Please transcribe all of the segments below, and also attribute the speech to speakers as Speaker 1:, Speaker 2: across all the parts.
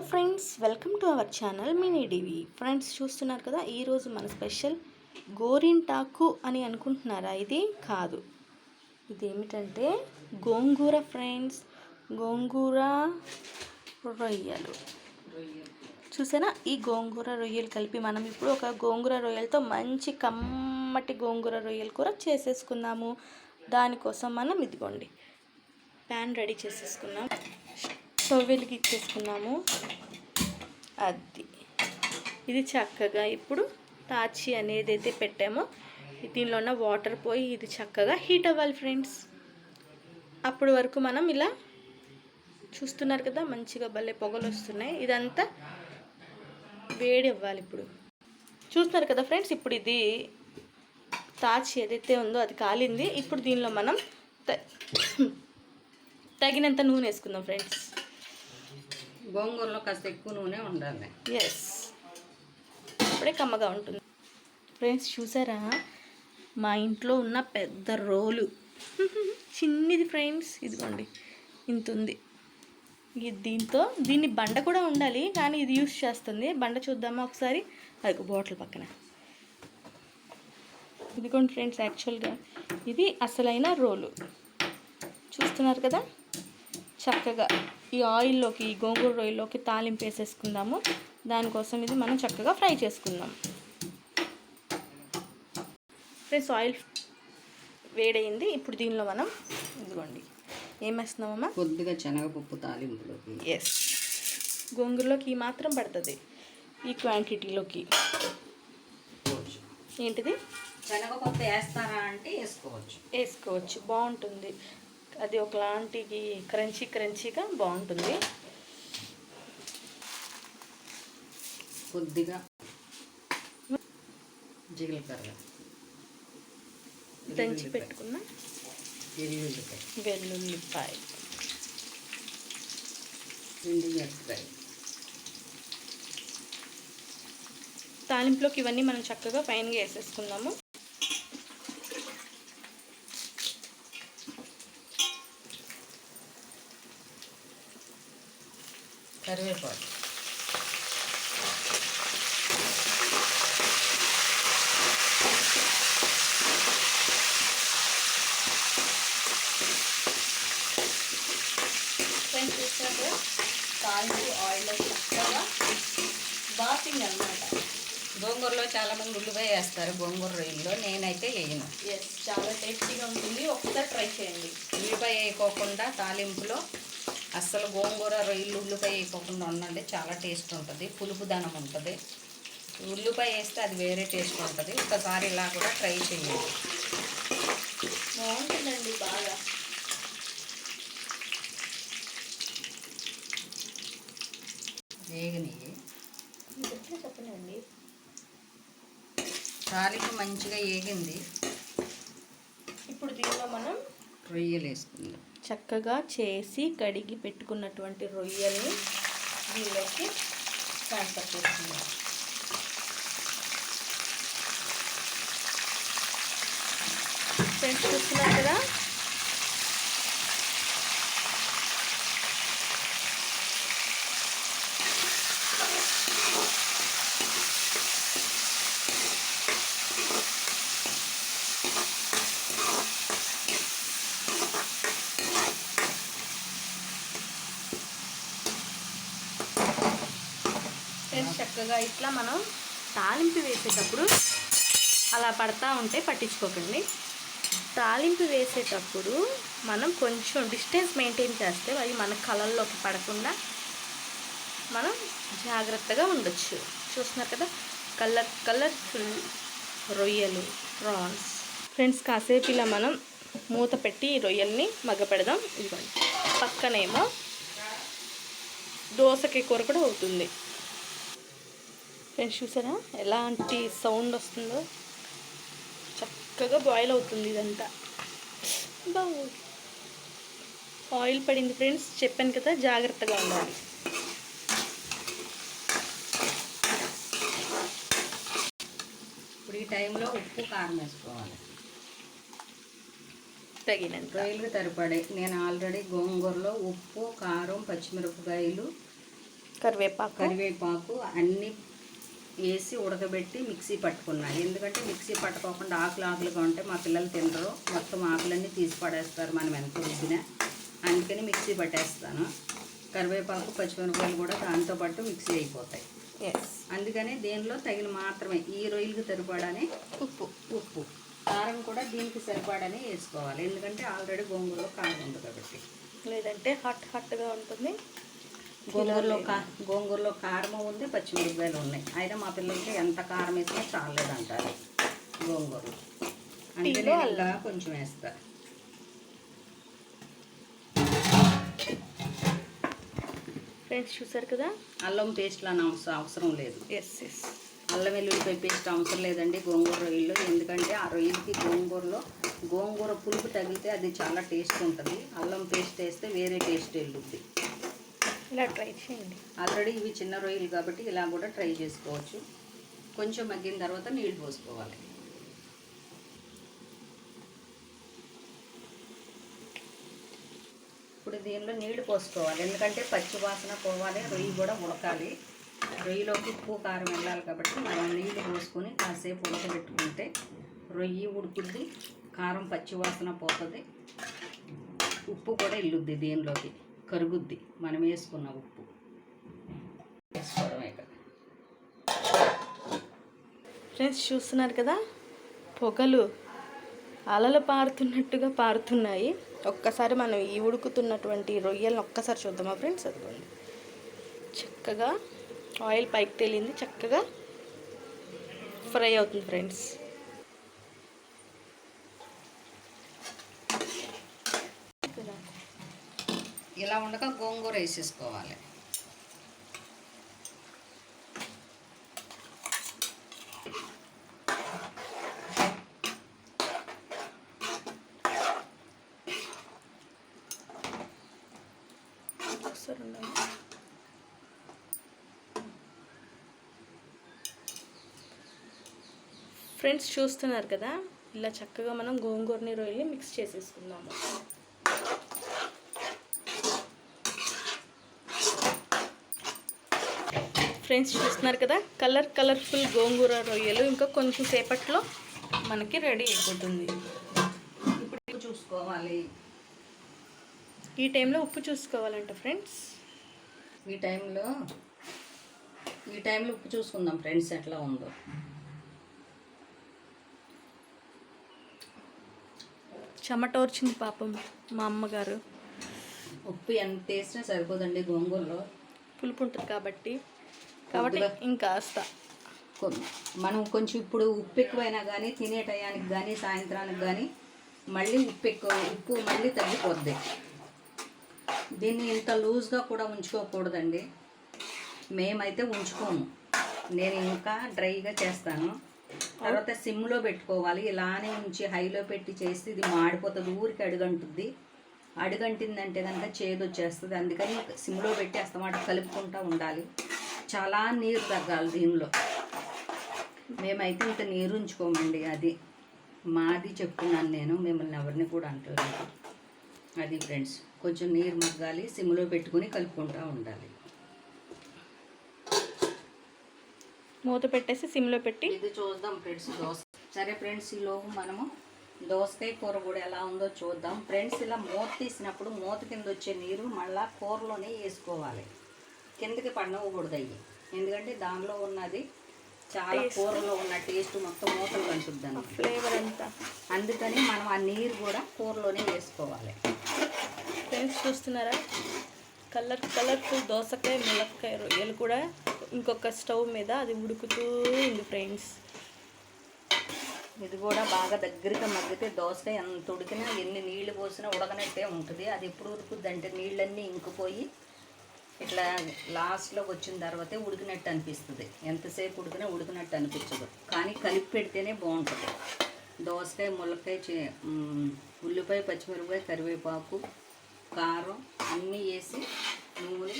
Speaker 1: Hello friends welcome to our channel mini DV friends చూస్తున్నారు కదా ఈరోజు మన స్పెషల్ గోరింటాకు అని అనుకుంటున్నారా? ఇది కాదు. ఇది ఏమిటంటే గోంగూర ఫ్రెండ్స్ గోంగూర రొయ్యలు. చూసారా? ఈ గోంగూర రొయ్యలు కలిపి మనం ఇప్పుడు ఒక గోంగూర రొయ్యలతో మంచి కమ్మటి గోంగూర రొయ్యలు కూర చేసేసుకుందాము. దానికోసం మనం ఇదిగోండి ప్యాన్ రెడీ చేసేసుకున్నాం స్టవ్ వెలిగించేసుకున్నాము అది. ఇది చక్కగా ఇప్పుడు తాచి అనేది అయితే పెట్టామో దీనిలో ఉన్న వాటర్ పోయి ఇది చక్కగా హీట్ అవ్వాలి ఫ్రెండ్స్. అప్పటి వరకు మనం ఇలా చూస్తున్నారు కదా మంచిగా భలే పొగలు వస్తున్నాయి. ఇదంతా వేడి అవ్వాలి ఇప్పుడు. చూస్తున్నారు కదా ఫ్రెండ్స్ ఇప్పుడు ఇది తాచి ఏదైతే ఉందో అది కాలింది. ఇప్పుడు దీనిలో మనం తగినంత నూనె వేసుకుందాం ఫ్రెండ్స్.
Speaker 2: గోంగూరలో కాస్త ఎక్కువ నూనె ఉండాలి.
Speaker 1: ఎస్ అప్పుడే కమ్మగా ఉంటుంది. ఫ్రెండ్స్ చూసారా? మా ఇంట్లో ఉన్న పెద్ద రోలు. చిన్నది ఫ్రెండ్స్ ఇదిగోండి. ఇంత ఉంది. ఇది దీంతో దీన్ని బండ కూడా ఉండాలి కానీ ఇది యూస్ చేస్తుంది. బండ చూద్దామా ఒకసారి? అది బాటిల్ పక్కన. ఇదిగోండి ఫ్రెండ్స్ యాక్చువల్గా ఇది అసలైన రోలు. చూస్తున్నారు కదా? చక్కగా ఈ ఆయిల్లోకి ఈ గోంగూర రొయ్యలోకి తాలింపు వేసేసుకుందాము. దానికోసం ఇది మనం చక్కగా ఫ్రై చేసుకుందాం. ఫ్రెండ్స్ ఆయిల్ వేడైంది ఇప్పుడు దీనిలో మనం ఇదిగోండి ఏం వేస్తున్నామమ్మా
Speaker 2: కొద్దిగా శనగపప్పు తాలింపులోకి.
Speaker 1: ఎస్ గోంగూరలోకి ఈ మాత్రం పడుతుంది. ఈ క్వాంటిటీలోకి. ఏంటిది?
Speaker 2: శనగపప్పు వేస్తారా అంటే వేసుకోవచ్చు.
Speaker 1: వేసుకోవచ్చు. బాగుంటుంది. అది ఒకలాంటి క్రంచీ క్రంచీగా బాగుంటుంది.
Speaker 2: కొద్దిగా జీలకర్ర.
Speaker 1: దంచి పెట్టుకున్న వెల్లుల్లిపాయ.
Speaker 2: మిరపకాయ
Speaker 1: తాలింపులోకి ఇవన్నీ మనం చక్కగా ఫైన్గా వేసేసుకుందాము.
Speaker 2: కరివేపాకు.
Speaker 1: ఫ్రెండ్స్ చూసినట్టు తాలింపు ఆయిల్లో చక్కగా బాపింగ్ అనమాట
Speaker 2: గోంగూరలో చాలా మంది ఉల్లిపాయ వేస్తారు గోంగూర రొయ్యల్లో. నేనైతే వేయను.
Speaker 1: ఎస్ చాలా టేస్టీగా ఉంటుంది. ఒకసారి ట్రై చేయండి.
Speaker 2: ఉల్లిపాయ వేయకోకుండా తాలింపులో అస్సలు గోంగూర రొయ్యలు ఉల్లిపాయ వేయకోకుండా ఉండండి చాలా టేస్ట్ ఉంటుంది. పులుపు దనం ఉంటుంది. ఉల్లిపాయ వేస్తే అది వేరే టేస్ట్ ఉంటుంది. ఒకసారి ఇలా కూడా ట్రై చేయండి.
Speaker 1: బాగుంటుందండి బాగా.
Speaker 2: వేగని
Speaker 1: మీకు ఎట్లా చెప్పనండి?
Speaker 2: తాలింపు మంచిగా వేగింది.
Speaker 1: ఇప్పుడు దీనిలో మనం
Speaker 2: రొయ్యలు వేసుకుందాం.
Speaker 1: చక్కగా చేసి కడిగి పెట్టుకున్నటువంటి రొయ్యల్ని వీళ్ళకి ట్రాన్స్ఫర్ చేస్తున్నాం ఫ్రెండ్స్ చూస్తున్నారు కదా? ఫ్రెండ్స్ చక్కగా ఇట్లా మనం తాలింపు వేసేటప్పుడు అలా పడతా ఉంటే పట్టించుకోకండి. తాలింపు వేసేటప్పుడు మనం కొంచెం డిస్టెన్స్ మెయింటైన్ చేస్తే అవి మన కలల్లోకి పడకుండా మనం జాగ్రత్తగా ఉండొచ్చు. చూస్తున్నారు కదా? కలర్ కలర్ఫుల్ రొయ్యలు ప్రాన్స్ ఫ్రెండ్స్ కాసేపు ఇలా మనం మూత పెట్టి ఈ రొయ్యల్ని మగ్గపెడదాం. ఇదిగోండి. పక్కనేమో దోసకాయ కూర కూడా అవుతుంది. ఫ్రెండ్స్ చూసారా? ఎలాంటి సౌండ్ వస్తుందో? చక్కగా బాయిల్ అవుతుంది ఇదంతా. బా ఆయిల్ పడింది ఫ్రెండ్స్ చెప్పాను కదా జాగ్రత్తగా ఉండాలి.
Speaker 2: ఇప్పుడు ఈ టైంలో ఉప్పు కారం వేసుకోవాలి.
Speaker 1: తగినంత.
Speaker 2: రొయ్యలు తరిపడే నేను ఆల్రెడీ గోంగూరలో ఉప్పు కారం పచ్చిమిరపకాయలు
Speaker 1: కరివేపాకు.
Speaker 2: కరివేపాకు అన్నీ వేసి ఉడకబెట్టి మిక్సీ పట్టుకున్నా ఎందుకంటే మిక్సీ పట్టుకోకుండా ఆకులు ఆకులుగా ఉంటే మా పిల్లలు తినరు. మొత్తం ఆకులన్నీ తీసి పడేస్తారు మనం ఎంత రుబ్బినా అందుకని మిక్సీ పట్టేస్తాను. కరివేపాకు పచ్చిమిరపకాయలు కూడా దాంతో పాటు మిక్సీ అయిపోతాయి. అందుకని దీనిలో తగిన మాత్రమే ఈ రొయ్యలకు సరిపడానే
Speaker 1: ఉప్పు.
Speaker 2: ఉప్పు. కారం కూడా దీనికి సరిపడానే వేసుకోవాలి. ఎందుకంటే ఆల్రెడీ గోంగూరలో కారం ఉంది కాబట్టి.
Speaker 1: లేదంటే హట్ హట్గా ఉంటుంది.
Speaker 2: గోంగూరలో కా గోంగూరలో కారం ఉంది పచ్చిమిరపకాయలు ఉన్నాయి. అయినా మా పిల్లలకి ఎంత కారం వేసినా చాలేదు అంటారు గోంగూర. అంటే నేను ఇంకా కొంచెం వేస్తా.
Speaker 1: ఫ్రెండ్స్ చూసారు కదా?
Speaker 2: అల్లం పేస్ట్ అని అవసరం అవసరం లేదు.
Speaker 1: ఎస్ ఎస్
Speaker 2: అల్లం వెల్లుల్లిపాయ పేస్ట్ అవసరం లేదండి గోంగూర రొయ్యలు ఎందుకంటే ఆ రొయ్యలకి గోంగూరలో గోంగూర పులుపు తగిలితే అది చాలా టేస్ట్ ఉంటుంది. అల్లం పేస్ట్ వేస్తే వేరే టేస్ట్ వెళ్ళుద్ది.
Speaker 1: ఇలా ట్రై చేయండి.
Speaker 2: ఆల్రెడీ ఇవి చిన్న రొయ్యలు కాబట్టి ఇలా కూడా ట్రై చేసుకోవచ్చు. కొంచెం మగ్గిన తర్వాత నీళ్ళు పోసుకోవాలి. ఇప్పుడు దీనిలో నీళ్ళు పోసుకోవాలి. ఎందుకంటే పచ్చి వాసన పోవాలి రొయ్యి కూడా ఉడకాలి. రొయ్యిలోకి ఉప్పు కారం వెళ్ళాలి కాబట్టి మనం నీళ్ళు పోసుకొని కాసేపు ఉడకబెట్టుకుంటే రొయ్యి ఉడుకుద్ది కారం పచ్చి వాసన పోతుంది ఉప్పు కూడా ఇల్లుద్ది దీనిలోకి. కరుగుద్ది. మనం వేసుకున్న ఉప్పు. వేసుకోవడమే
Speaker 1: ఫ్రెండ్స్ చూస్తున్నారు కదా? పొగలు అలలు పారుతున్నట్టుగా పారుతున్నాయి. ఒక్కసారి మనం ఈ ఉడుకుతున్నటువంటి రొయ్యలను ఒక్కసారి చూద్దామా ఫ్రెండ్స్? అదిగోండి. చక్కగా ఆయిల్ పైకి తేలింది. చక్కగా ఫ్రై అవుతుంది ఫ్రెండ్స్.
Speaker 2: ఇలా ఉండక గోంగూర వేసేసుకోవాలి.
Speaker 1: ఫ్రెండ్స్ చూస్తున్నారు కదా ఇలా చక్కగా మనం గోంగూరని రొయ్యల్ని మిక్స్ చేసేసుకుందాము. ఫ్రెండ్స్ చూస్తున్నారు కదా? కలర్ కలర్ఫుల్ గోంగూర రొయ్యలు ఇంకా కొంచెం సేపట్లో మనకి రెడీ అయిపోతుంది.
Speaker 2: ఇప్పుడు చూసుకోవాలి.
Speaker 1: ఈ టైంలో ఉప్పు చూసుకోవాలంట ఫ్రెండ్స్.
Speaker 2: ఈ టైంలో ఈ టైంలో ఉప్పు చూసుకుందాం ఫ్రెండ్స్ ఎట్లా ఉందో.
Speaker 1: చెమటోర్చింది పాపం మా అమ్మగారు.
Speaker 2: ఉప్పు ఎంత వేసినా సరిపోదండి గోంగూరలో.
Speaker 1: పులుపు ఉంటుంది కాబట్టి. కాబట్టి. ఇంకాస్త.
Speaker 2: మనం కొంచెం ఇప్పుడు ఉప్పు ఎక్కువైనా కానీ తినే టయానికి కానీ సాయంత్రానికి కానీ మళ్ళీ ఉప్పు ఎక్కువ ఉప్పు మళ్ళీ తగ్గిపోద్ది. దీన్ని ఇంత లూజ్గా కూడా ఉంచుకోకూడదండి. మేమైతే ఉంచుకోము. నేను ఇంకా డ్రైగా చేస్తాను. తర్వాత సిమ్లో పెట్టుకోవాలి. ఇలానే ఉంచి హైలో పెట్టి చేస్తే ఇది మాడిపోతుంది. ఊరికి అడుగంటుద్ది. అడుగంటిందంటే కనుక చేదు వచ్చేస్తుంది అందుకని సిమ్లో పెట్టి అస్తమాట కలుపుకుంటూ ఉండాలి. చాలా నీరు తగ్గాలి దీనిలో. మేమైతే ఇంత నీరు ఉంచుకోమండి అది. మాది చెప్తున్నాను నేను మిమ్మల్ని ఎవరిని కూడా అంటలేదు. అది ఫ్రెండ్స్ కొంచెం నీరు మగ్గాలి సిమ్లో పెట్టుకుని కలుపుకుంటూ ఉండాలి.
Speaker 1: మూత పెట్టేసి సిమ్లో పెట్టి
Speaker 2: ఇది చూద్దాం ఫ్రెండ్స్ దోస. సరే ఫ్రెండ్స్ ఈలోపు మనము దోసకాయ కూర కూడా ఎలా ఉందో చూద్దాం. ఫ్రెండ్స్ ఇలా మూత తీసినప్పుడు మూత కింద వచ్చే నీరు మళ్ళా కూరలోనే వేసుకోవాలి. కిందకి పడనవ్వకూడదు అయ్యి. ఎందుకంటే దానిలో ఉన్నది చాలా కూరలో ఉన్న టేస్ట్ మొత్తం మూతలు కంటుద్దాను
Speaker 1: ఫ్లేవర్ అంతా
Speaker 2: అందుకని మనం ఆ నీరు కూడా కూరలోనే వేసుకోవాలి.
Speaker 1: ఫ్రెండ్స్ చూస్తున్నారా? కలర్ కలర్ఫుల్ దోసకాయ ములక్కాయ రొయ్యలు కూడా ఇంకొక స్టవ్ మీద అది ఉడుకుతూ ఉంది ఫ్రెండ్స్
Speaker 2: ఇది కూడా బాగా దగ్గరగా మగ్గితే దోసకాయ ఎంత ఉడికినా ఎన్ని నీళ్ళు పోసినా ఉడకనట్టే ఉంటుంది. అది ఎప్పుడు ఉడుకుద్ది అంటే నీళ్ళన్నీ ఇంకిపోయి ఇట్లా లాస్ట్లో వచ్చిన తర్వాతే ఉడికినట్టు అనిపిస్తుంది. ఎంతసేపు ఉడికినా ఉడికినట్టు అనిపించదు. కానీ కలిపి పెడితేనే బాగుంటుంది. దోసకాయ ములక్కాయ చే- ఉల్లిపాయ పచ్చిమిరపకాయ కరివేపాకు కారం అన్నీ వేసి నూనె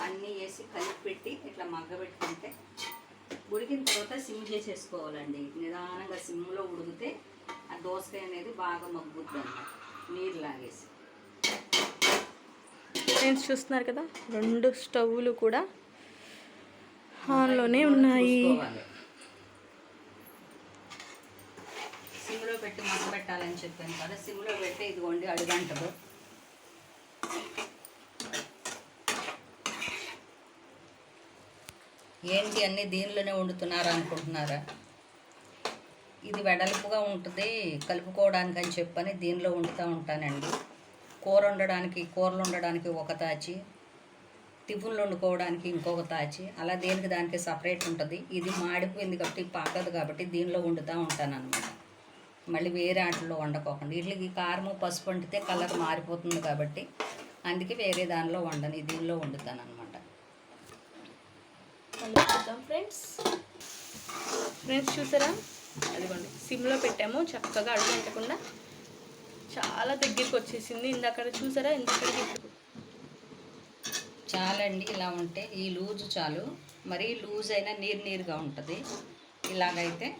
Speaker 2: అన్నీ వేసి కలిపి పెట్టి ఇట్లా మగ్గబెట్టుకుంటే ఉడికిన తర్వాత సిమ్ చేసేసుకోవాలండి. నిదానంగా సిమ్లో ఉడికితే ఆ దోసకాయ అనేది బాగా మగ్గుతుంది అన్నమాట. నీరు లాగేసి.
Speaker 1: ఫ్రెండ్స్ చూస్తున్నారు కదా రెండు స్టవ్లు కూడా ఆన్లోనే ఉన్నాయి.
Speaker 2: సిమ్లో పెట్టి మస పెట్టాలని చెప్పాను కదా సిమ్లో పెట్టి ఇదిగోండి అడుగంటదు. ఏంటి అన్ని దీనిలోనే వండుతున్నారా అనుకుంటున్నారా? ఇది వెడల్పుగా ఉంటుంది కలుపుకోవడానికి అని చెప్పని దీనిలో వండుతూ ఉంటానండి. కూర వండడానికి కూరలు వండడానికి ఒక తాచి టిఫిన్లు వండుకోవడానికి ఇంకొక తాచి అలా దేనికి దానికి సపరేట్ ఉంటుంది. ఇది మాడిపోయింది కాబట్టి పాకదు కాబట్టి దీనిలో వండుతూ ఉంటాను అనమాట మళ్ళీ వేరే ఆటల్లో వండుకోకుండా. వీటికి కారము పసుపు వండితే కలర్ మారిపోతుంది కాబట్టి అందుకే వేరే దానిలో వండను దీనిలో వండుతాను అనమాట
Speaker 1: ఫ్రెండ్స్. ఫ్రెండ్స్ చూసారా? అదిగోండి సిమ్లో పెట్టాము చక్కగా అడుగు పెట్టకుండా. చాలా దగ్గరికి వచ్చేసింది. ఇందాక చూసారా? ఇందాక
Speaker 2: చాలండి ఇలా ఉంటే ఈ లూజు చాలు. మరీ లూజ్ అయినా నీరు నీరుగా ఉంటుంది. ఇలాగైతే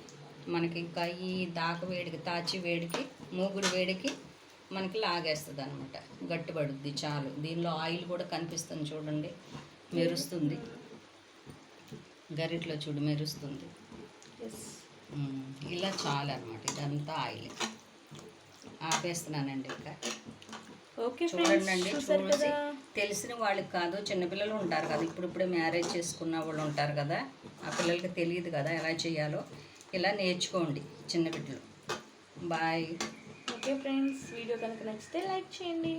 Speaker 2: మనకి ఇంకా ఈ దాక వేడికి తాచి వేడికి మూగుడు వేడికి మనకి లాగేస్తుంది అనమాట గట్టిపడుద్ది చాలు. దీనిలో ఆయిల్ కూడా కనిపిస్తుంది చూడండి. మెరుస్తుంది. గరిట్లో చూడు మెరుస్తుంది. ఇలా చాలు అనమాట ఇదంతా ఆయిల్. ఆపేస్తున్నానండి ఇంకా
Speaker 1: ఓకే
Speaker 2: చూడండి చూసి. తెలిసిన వాళ్ళకి కాదు చిన్నపిల్లలు ఉంటారు కదా ఇప్పుడు ఇప్పుడే మ్యారేజ్ చేసుకున్న వాళ్ళు ఉంటారు కదా ఆ పిల్లలకి తెలియదు కదా ఎలా చేయాలో. ఇలా నేర్చుకోండి చిన్న బిడ్డలు. బాయ్.
Speaker 1: ఓకే ఫ్రెండ్స్ వీడియో కనుక నచ్చితే లైక్ చేయండి.